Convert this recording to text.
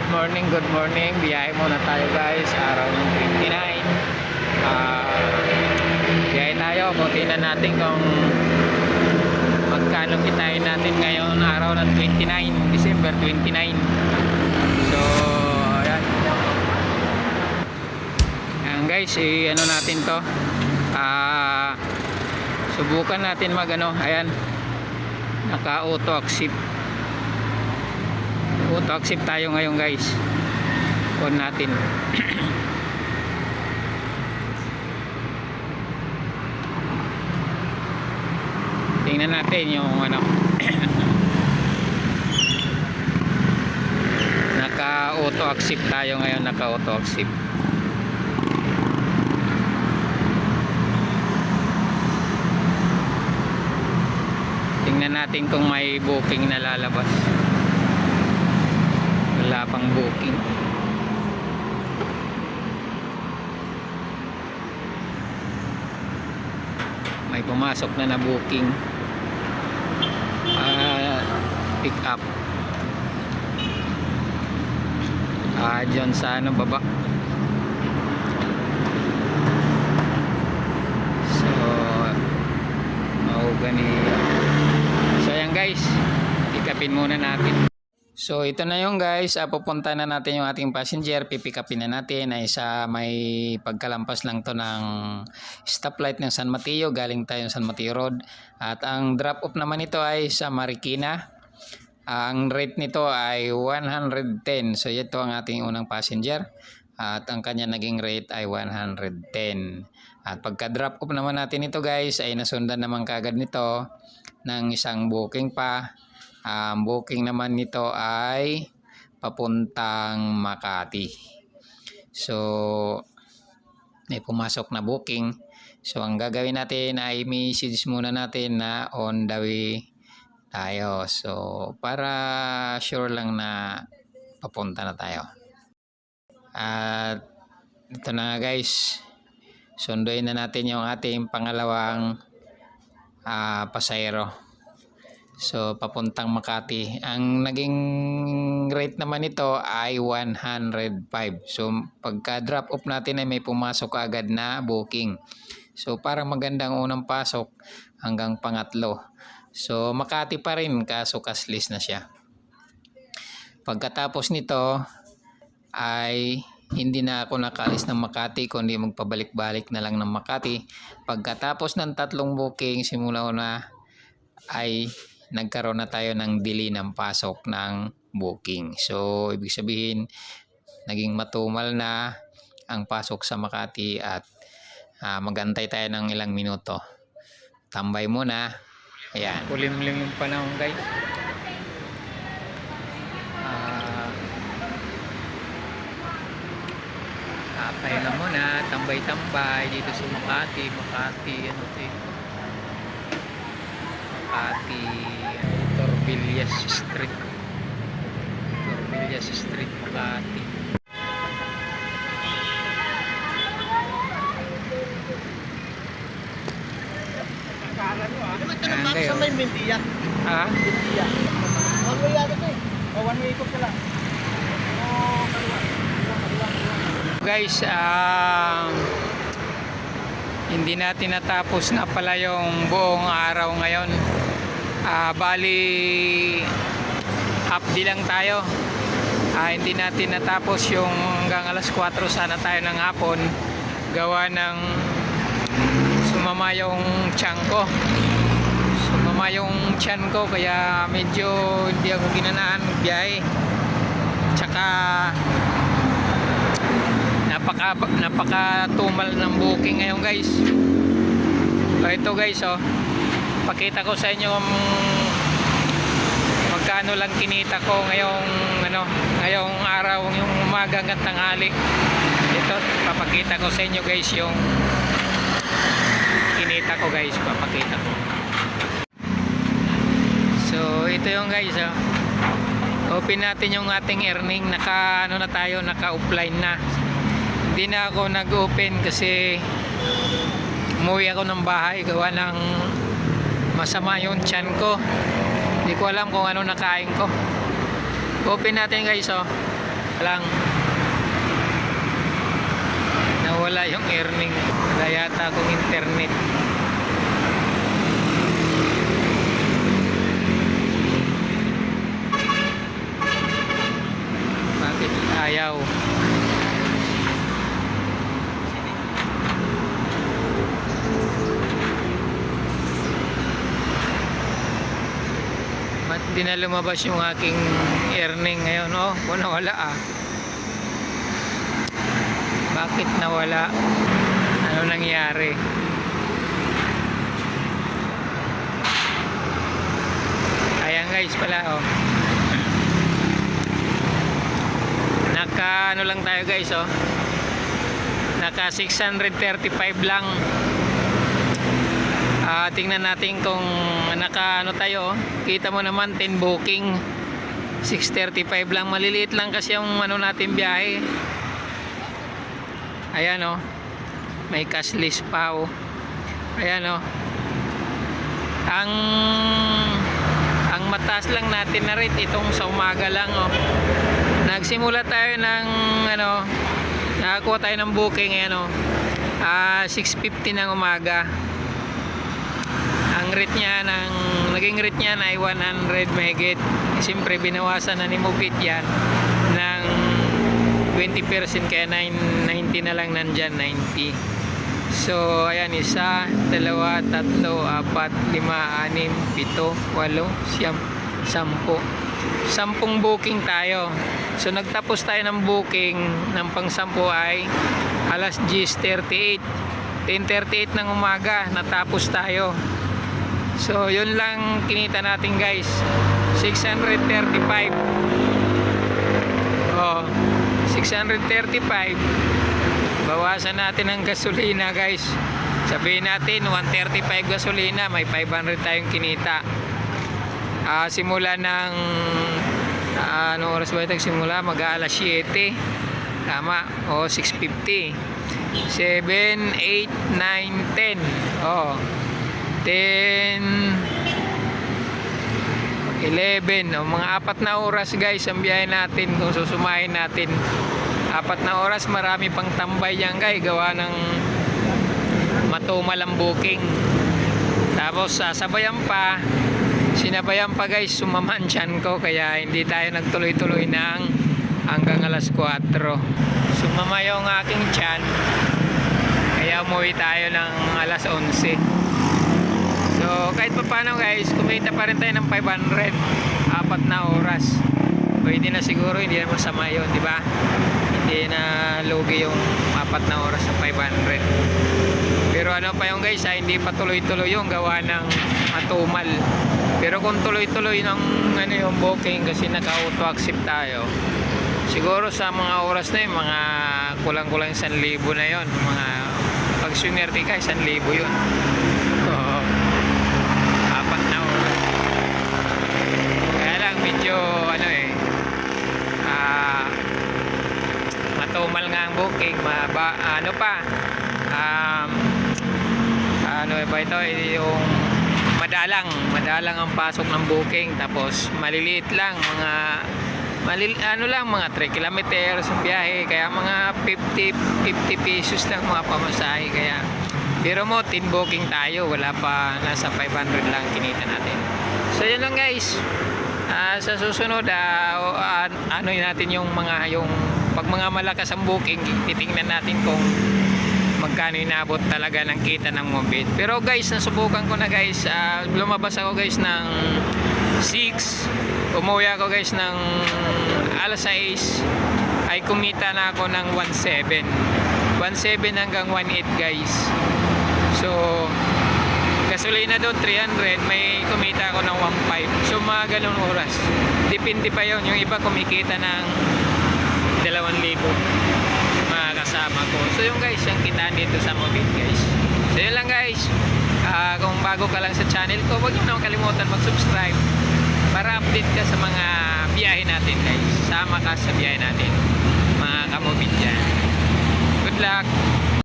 Good morning, good morning. Biyahe muna tayo guys. Araw ng 29. Ah, biyahe tayo. Kung tingnan natin kung magkano kitain natin ngayon araw ng 29. December 29. So, ayan. Ayan guys, i ano natin to. Ah, subukan natin mag ano. Ayan. Naka auto accept auto accept tayo ngayon guys. On natin. Tingnan natin yung ano. Naka auto accept tayo ngayon naka auto accept tingnan natin kung may booking na lalabas wala pang booking. May pumasok na na booking. Ah, pick up. Ah dyan sa ano baba. So mahugani so ayan guys. Ikapin muna natin So ito na yung guys, uh, pupunta na natin yung ating passenger, pipick upin na natin ay sa may pagkalampas lang to ng stoplight ng San Mateo, galing tayo San Mateo Road. At ang drop off naman nito ay sa Marikina. Ang rate nito ay 110. So ito ang ating unang passenger. At ang kanya naging rate ay 110. At pagka drop off naman natin ito guys, ay nasundan naman kagad nito ng isang booking pa ang booking naman nito ay papuntang Makati. So, may pumasok na booking. So, ang gagawin natin ay message muna natin na on the way tayo. So, para sure lang na papunta na tayo. At ito na guys. Sunduin na natin yung ating pangalawang ah, pasayro. So, papuntang Makati. Ang naging rate naman nito ay 105. So, pagka drop off natin ay may pumasok agad na booking. So, parang magandang unang pasok hanggang pangatlo. So, Makati pa rin kaso cashless na siya. Pagkatapos nito ay hindi na ako nakaalis ng Makati kundi magpabalik-balik na lang ng Makati. Pagkatapos ng tatlong booking, simula na ay nagkaroon na tayo ng delay ng pasok ng booking. So, ibig sabihin, naging matumal na ang pasok sa Makati at ah, magantay tayo ng ilang minuto. Tambay muna. Ayan. Kulimlim yung panahon guys. Ah, Tapay na muna, tambay-tambay dito sa Makati, Makati, ano to eh. Makati Torbillas Street Torbillas Street Makati Ano kayo. sa may Mindiya? ha? Mindiya. One way yata eh. O one way ikot ka lang. Oh, kaliwa. guys um, hindi natin natapos na pala yung buong araw ngayon Ah, bali half day lang tayo. Ah, hindi natin natapos yung hanggang alas 4 sana tayo ng hapon. Gawa ng sumama yung tiyan ko. Sumama yung tiyan ko kaya medyo hindi ako ginanaan biyahe. Tsaka napaka napaka tumal ng booking ngayon guys. So ito guys oh pakita ko sa inyo magkano lang kinita ko ngayong ano ngayong araw yung umaga hanggang tanghali. Ito papakita ko sa inyo guys yung kinita ko guys. Papakita ko. So ito yung guys oh open natin yung ating earning. Naka ano na tayo naka offline na. Hindi na ako nag-open kasi umuwi ako ng bahay gawa ng masama yung tiyan ko hindi ko alam kung ano nakain ko open natin guys oh lang. Nawala yung earning. Wala yata akong internet. Bakit ayaw? Ba't di na lumabas yung aking earning ngayon? Oh, oh nawala ah. Bakit nawala? Ano nangyari? Ayan guys pala oh. Naka ano lang tayo guys oh. Naka 635 lang. Ah, tingnan natin kung naka ano tayo. oh. Kita mo naman 10 booking. 635 lang. Maliliit lang kasi yung ano natin biyahe. Ayan oh. May cash list pa oh. Ayan oh. Ang ang mataas lang natin na rate itong sa umaga lang oh. Nagsimula tayo ng ano nakakuha tayo ng booking ayan oh. Ah, 6.50 ng umaga ang rate niya ng naging rate niya ay 100 megit siyempre binawasan na ni Mubit yan ng 20% kaya 9, 90 na lang nandyan 90 so ayan isa, dalawa, tatlo, apat, lima, anim, pito, walo, siyam, sampo sampung booking tayo. So nagtapos tayo ng booking ng pang sampu ay alas 10.38 10.38 ng umaga natapos tayo So, yun lang kinita natin guys. 635. Oh, 635. Bawasan natin ang gasolina guys. Sabihin natin 135 gasolina, may 500 tayong kinita. Ah, simula ng ah, ano oras ba ito simula? Mag-aalas 7. Tama. O, 6.50. 7, 8, 9, 10. Oh. 10 11 o mga apat na oras guys ang biyahe natin kung susumahin natin. Apat na oras marami pang tambay yan guys gawa ng matumal ang booking. Tapos sasabayan pa. Sinabayan pa guys sumaman tiyan ko. Kaya hindi tayo nagtuloy-tuloy ng hanggang alas 4 sumama yung aking tiyan. Kaya umuwi tayo ng alas 11 Kahit pa paano guys, kumita pa rin tayo ng 500 apat na oras. Pwede na siguro, hindi na masama yun, di ba? Hindi na lugi yung apat na oras sa 500. Pero ano pa yung guys, ha, hindi pa tuloy-tuloy yung gawa ng matumal. Pero kung tuloy-tuloy ng ano yung booking kasi naka-auto accept tayo, siguro sa mga oras na yun, mga kulang-kulang 1,000 na yon mga pag swinerte ka, 1,000 yun. Oo apat na oras. Kaya lang medyo ano eh ah matumal nga ang booking, maba, ano pa um, ano ba ito eh, yung madalang, madalang ang pasok ng booking tapos maliliit lang mga malil, ano lang mga 3 kilometers ang biyahe kaya mga 50 50 pesos lang mga pamasahe kaya pero mo, team booking tayo. Wala pa, nasa 500 lang kinita natin. So, yun lang guys. Ah, sa susunod, o, ah, ano natin yung mga, yung, pag mga malakas ang booking, titingnan natin kung magkano inabot talaga ng kita ng mobile. Pero guys, nasubukan ko na guys. ah, lumabas ako guys ng 6. Umuwi ako guys ng alas 6. Ay kumita na ako ng 1.7. 1.7 hanggang 1.8 guys. So, gasolina doon 300, may kumita ako ng 1.5. So, mga ganun oras. Depende pa yon Yung iba kumikita ng 2,000 mga kasama ko. So, yung guys, yung kita dito sa mobile guys. So, yun lang guys. Ah, kung bago ka lang sa channel ko, huwag naman kalimutan mag-subscribe para update ka sa mga biyahe natin guys. Sama ka sa biyahe natin. Mga kamobile dyan. Good luck!